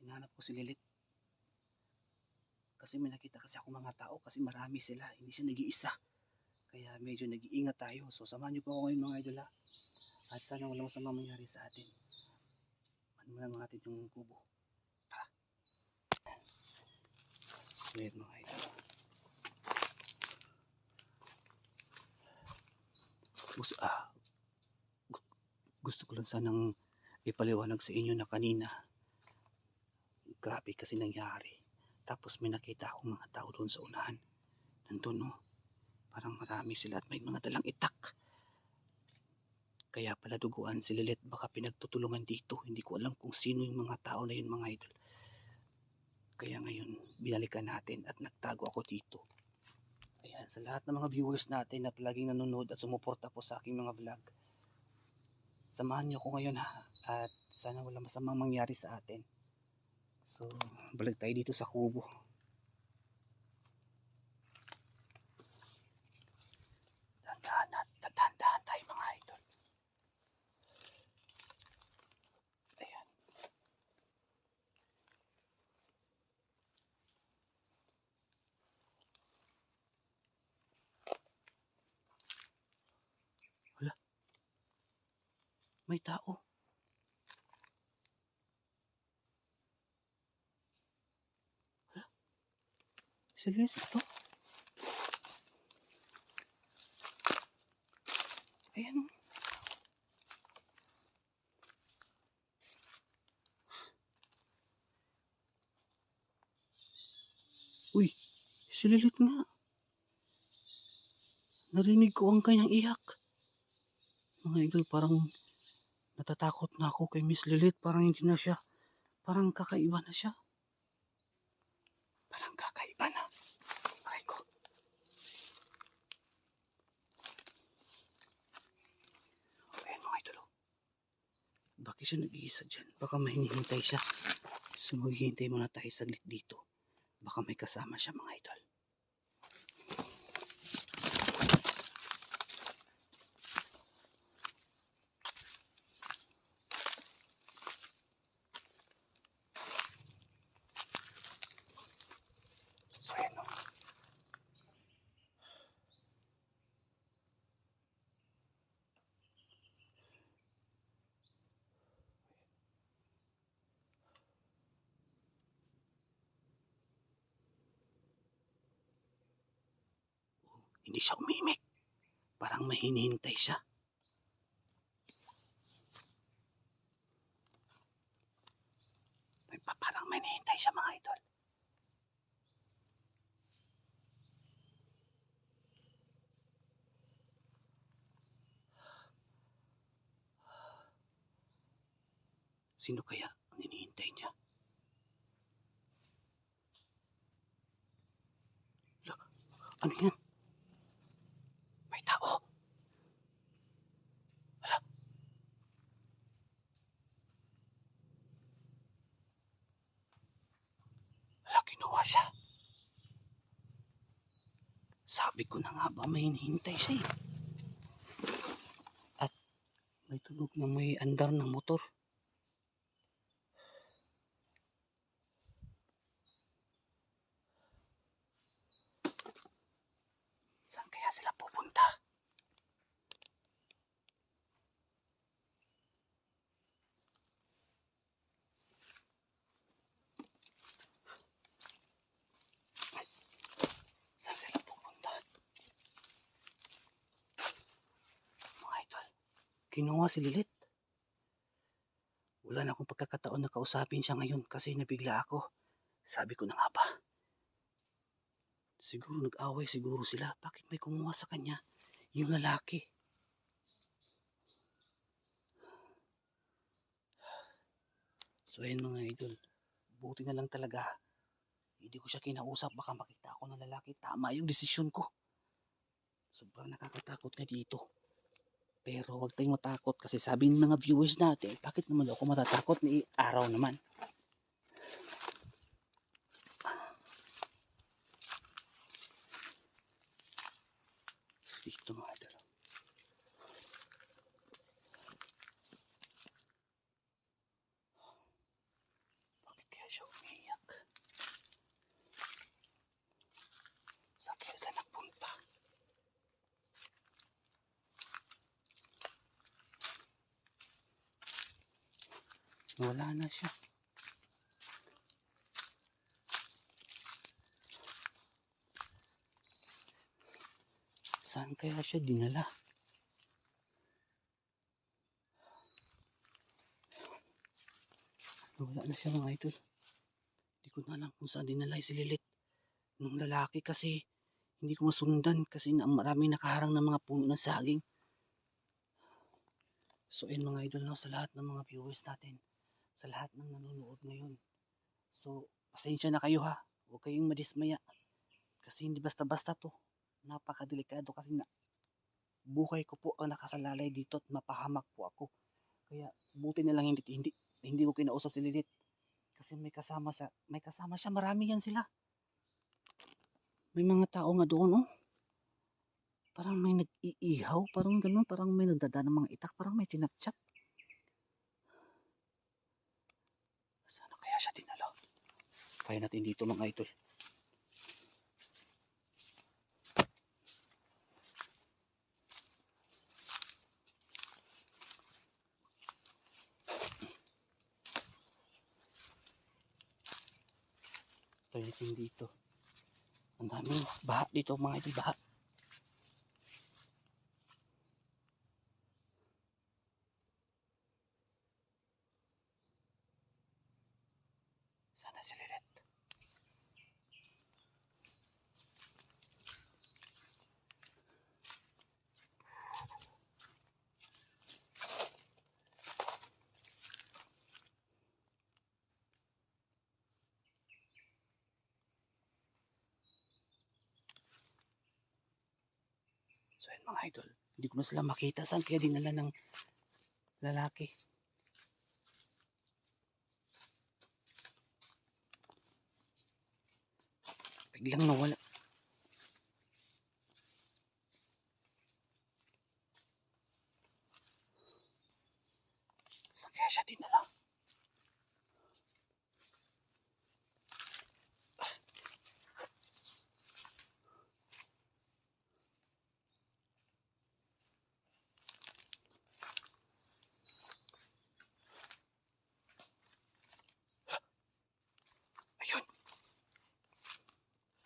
hinahanap ko si Lilith. Kasi may nakita kasi ako mga tao kasi marami sila, hindi siya nag-iisa. Kaya medyo nag-iingat tayo. So samahan niyo po ako ngayon mga idol. At sana walang masama mangyari sa atin. Muna mga atin yung kubo. Tara. So yun mga idol. Gusto, ah, gu- gusto ko lang sanang ipaliwanag sa inyo na kanina grabe kasi nangyari. Tapos may nakita akong mga tao doon sa unahan. Nandun no? Parang marami sila at may mga dalang itak. Kaya pala duguan si Lilith. Baka pinagtutulungan dito. Hindi ko alam kung sino yung mga tao na yun mga idol. Kaya ngayon binalikan natin at nagtago ako dito. Ayan sa lahat ng mga viewers natin na palaging nanonood at sumuporta po sa aking mga vlog samahan niyo ako ngayon ha? At sana wala masamang mangyari sa atin so balik tayo dito sa kubo. Dahan-dahan at dahan-dahan tayo mga idol. Ayan. Wala. May tao Serius ito? Ayan o. Uy, si Lilith nga. Narinig ko ang kanyang iyak. Mga idol, parang natatakot na ako kay Miss Lilith. Parang hindi na siya, parang kakaiba na siya. Parang kakaiba na. Aray ko. Ayan mga idol. oh. Bakit siya nag-iisa dyan? Baka may hinihintay siya. So maghihintay muna tayo saglit dito. Baka may kasama siya mga idol. Hindi siya umimik. Parang may hinihintay siya. May pa- parang may hinihintay siya mga idol. Sino kaya ang hinihintay niya? Ano yan? May tao. Hala. Kinuha siya. Sabi ko na nga ba may hinihintay siya eh. At may tunog na may andar ng motor. Saan kaya sila pupunta? Saan sila pupunta? Mga idol, kinuha si Lilith. Wala na akong pagkakataon na kausapin siya ngayon kasi nabigla ako. Sabi ko na nga ba, Siguro nag-away siguro sila. Bakit may kumuha sa kanya? Yung lalaki. So ayun mga idol. Buti na lang talaga. Hindi ko siya kinausap. Baka makita ako ng lalaki. Tama yung desisyon ko. Sobrang nakakatakot nga dito. Pero huwag tayong matakot kasi sabi ng mga viewers natin, bakit naman ako matatakot ni araw naman? Dito mga idol. siya umiyak. Saan kaya sila nagpunta? Wala na siya. Saan kaya siya dinala? Wala na siya mga idol. Hindi ko na alam kung saan dinala si Lilit. Nung lalaki kasi hindi ko masundan kasi na, maraming nakaharang ng mga puno ng saging. So ayun mga idol no, sa lahat ng mga viewers natin, sa lahat ng nanonood ngayon. So pasensya na kayo ha, huwag kayong madismaya. Kasi hindi basta-basta to. Napakadelikado kasi na buhay ko po ang nakasalalay dito at mapahamak po ako. Kaya buti na lang hindi, hindi, hindi ko kinausap si Lilith. Kasi may kasama siya, may kasama siya, marami yan sila. May mga tao nga doon, oh. Parang may nag-iihaw, parang ganun, parang may nagdada ng mga itak, parang may chinap-chap. Sana kaya siya dinala? Kaya natin dito mga idol. Tayo natin dito. Ang daming baha dito mga idol, baha. Sana si Lilet. So yun mga idol, hindi ko na sila makita saan kaya dinala ng lalaki. Biglang nawala. Saan kaya siya dinala? Ayun.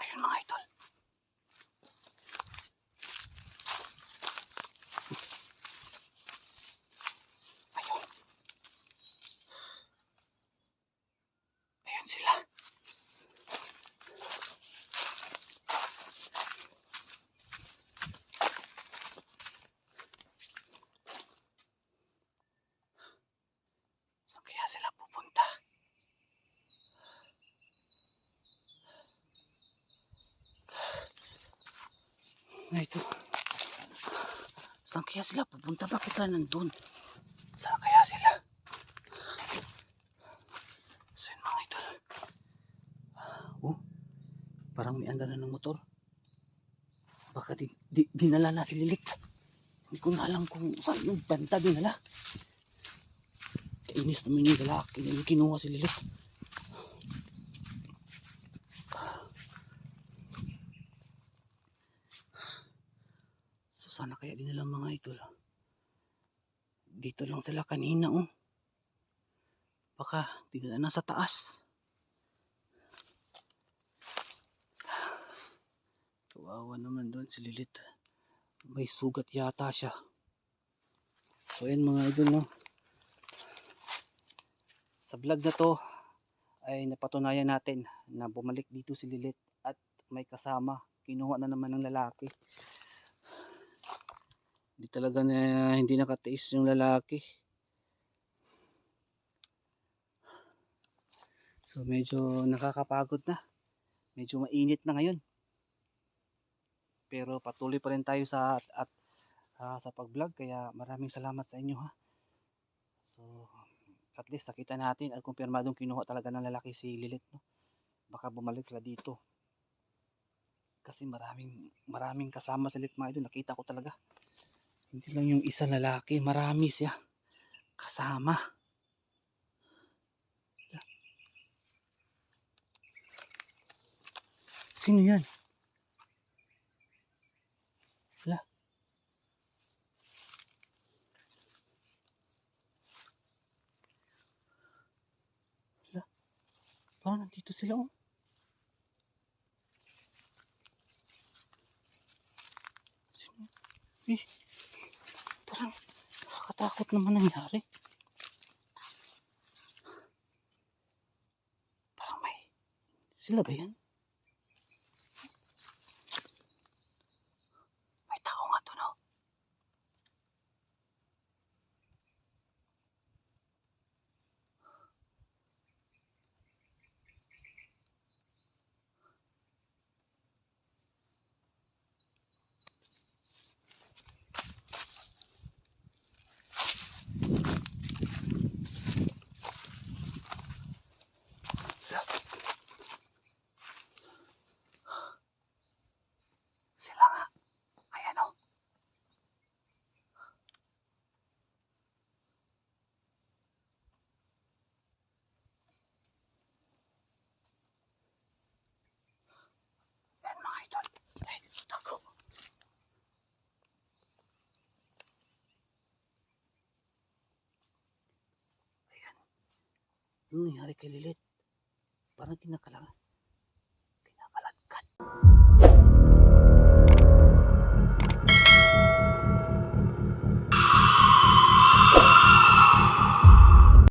Ayun mga idol. Ayun. Ayun sila. Saan kaya sila pupunta? Nga ito. Saan kaya sila pupunta? Bakit sila nandun? Saan kaya sila? Yun mga idol. Oh, parang may andanan ng motor. Baka di, di, dinala na si Lilit. Hindi ko na alam kung saan yung banta dinala. Kainis naman yung lalaki na yung kinuha si Lilit. So sana kaya din nilang mga idol. Dito lang sila kanina oh. Baka dinala na sa taas. Kawawa naman doon si Lilith. May sugat yata siya. So yun mga idol no. Sa vlog na to ay napatunayan natin na bumalik dito si Lilith at may kasama. Kinuha na naman ng lalaki. Hindi talaga na hindi nakatiis yung lalaki. So medyo nakakapagod na. Medyo mainit na ngayon. Pero patuloy pa rin tayo sa at, at ah, sa pag-vlog kaya maraming salamat sa inyo ha at least nakita natin at kumpirmadong kinuha talaga ng lalaki si Lilith no? baka bumalik sila dito. Kasi maraming maraming kasama sa Lilith mga idol. Nakita ko talaga. Hindi lang yung isa lalaki marami siya. Kasama. Sino yan? Parang nandito sila oh. Eh, parang nakakatakot naman nangyari. Parang may... Sila ba yan? May tao nga doon, oh. Sila nga. Ayan, oh. Ayan, mga idol. Ay, tago. Ayan. Ano nangyari kay Lilit? Parang kinakala... Kinakaladkad.